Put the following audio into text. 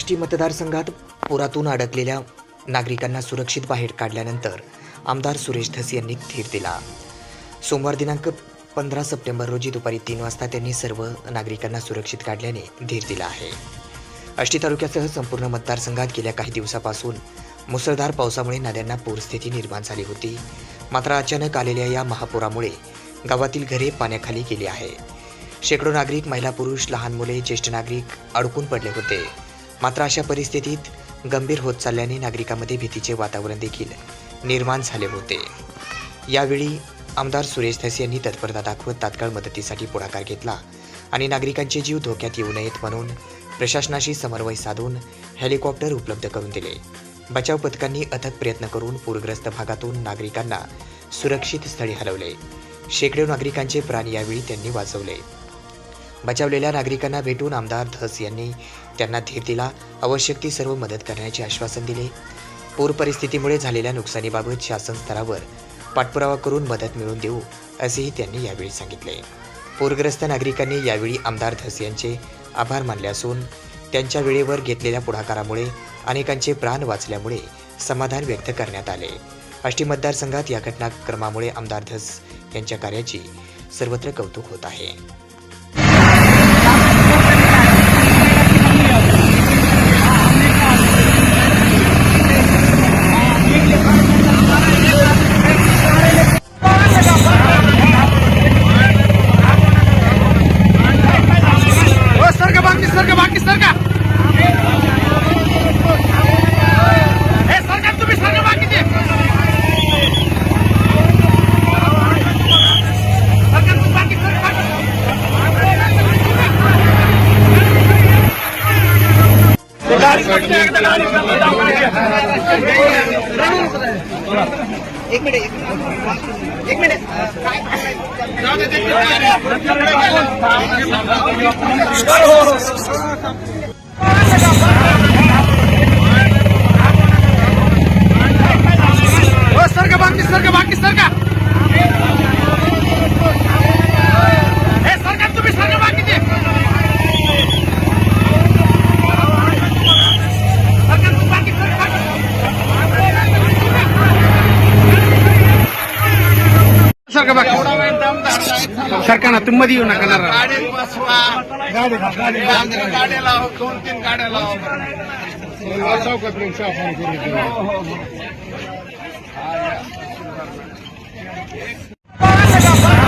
आष्टी मतदारसंघात पुरातून अडकलेल्या नागरिकांना सुरक्षित बाहेर काढल्यानंतर आमदार सुरेश धस यांनी धीर दिला. सोमवार दिनांक पंधरा सप्टेंबर रोजी दुपारी तीन वाजता त्यांनी सर्व नागरिकांना सुरक्षित काढल्याने धीर दिला आहे. आष्टी तालुक्यासह संपूर्ण मतदारसंघात गेल्या काही दिवसापासून मुसळधार पावसामुळे नद्यांना पूरस्थिती निर्माण झाली होती. मात्र अचानक आलेल्या या महापुरामुळे गावातील घरे पाण्याखाली गेली आहे. शेकडो नागरिक महिला पुरुष लहान मुले ज्येष्ठ नागरिक अडकून पडले होते. मात्र अशा परिस्थितीत गंभीर होत चालल्याने नागरिकांमध्ये भीतीचे वातावरण देखील निर्माण झाले होते. यावेळी आमदार सुरेश धस यांनी तत्परता दाखवत तात्काळ मदतीसाठी पुढाकार घेतला आणि नागरिकांचे जीव धोक्यात येऊ नयेत म्हणून प्रशासनाशी समन्वय साधून हेलिकॉप्टर उपलब्ध करून दिले. बचाव पथकांनी अथक प्रयत्न करून पूरग्रस्त भागातून नागरिकांना सुरक्षित स्थळी हलवले. शेकडो नागरिकांचे प्राण यावेळी त्यांनी वाचवले. बचावलेल्या नागरिकांना भेटून आमदार धस यांनी त्यांना धीर दिला. आवश्यक ती सर्व मदत करण्याचे आश्वासन दिले. पूर परिस्थितीमुळे झालेल्या नुकसानीबाबत शासन स्तरावर पाठपुरावा करून मदत मिळवून देऊ असेही त्यांनी यावेळी सांगितले. पूरग्रस्त नागरिकांनी यावेळी आमदार धस यांचे आभार मानले असून त्यांच्या वेळेवर घेतलेल्या पुढाकारामुळे अनेकांचे प्राण वाचल्यामुळे समाधान व्यक्त करण्यात आले. आष्टी मतदारसंघात या घटनाक्रमामुळे आमदार धस यांच्या कार्याची सर्वत्र कौतुक होत आहे. एक मिनिट एक मिनिट। जाऊ बाकी सर बाकी सर का हे सर का तुम्ही सर बाकी ते सर का बाकी सर बाकी. सरकार ना तुम्ही येऊ नका ना गाडी बसवा गाडी लाव दोन तीन गाड्या लाव चौकात हो सर